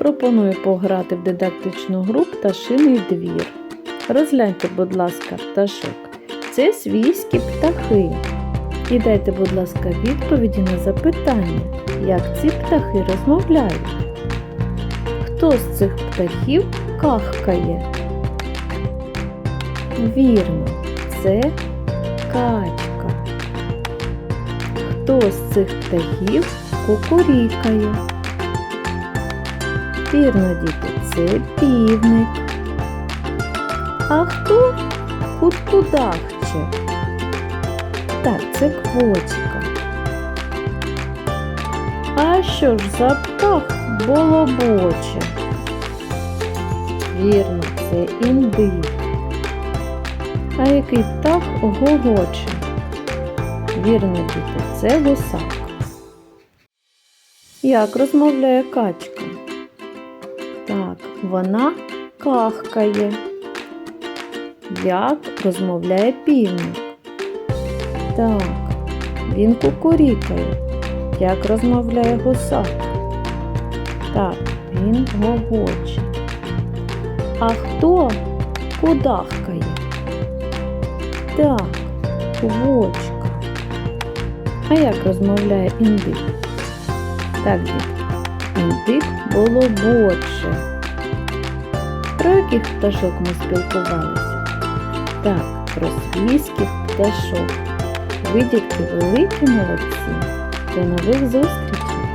Пропоную пограти в дидактичну гру Пташиний двір. Розгляньте, будь ласка, пташок. Це свійські птахи. І дайте, будь ласка, відповіді на запитання, як ці птахи розмовляють. Хто з цих птахів кахкає? Вірно, це качка. Хто з цих птахів кукурікає? Вірно, діти, це півник. А хто куткудахче? Так, це квочка. А що ж за птах болобоче? Вірно, це індик. А який птах гогоче? Вірно, діти, це гусак. Як розмовляє качка? Так, вона кахкає. Як розмовляє півник? Так, він кукурікає. Як розмовляє гусак? Так, він гогоче. А хто кудахкає? Так, квочка. А як розмовляє індик? Так, дітки. Індик болобоче. Про яких пташок ми спілкувалися? Так, про свійських пташок. Ви, дітки, великі молодці. До нових зустрічей!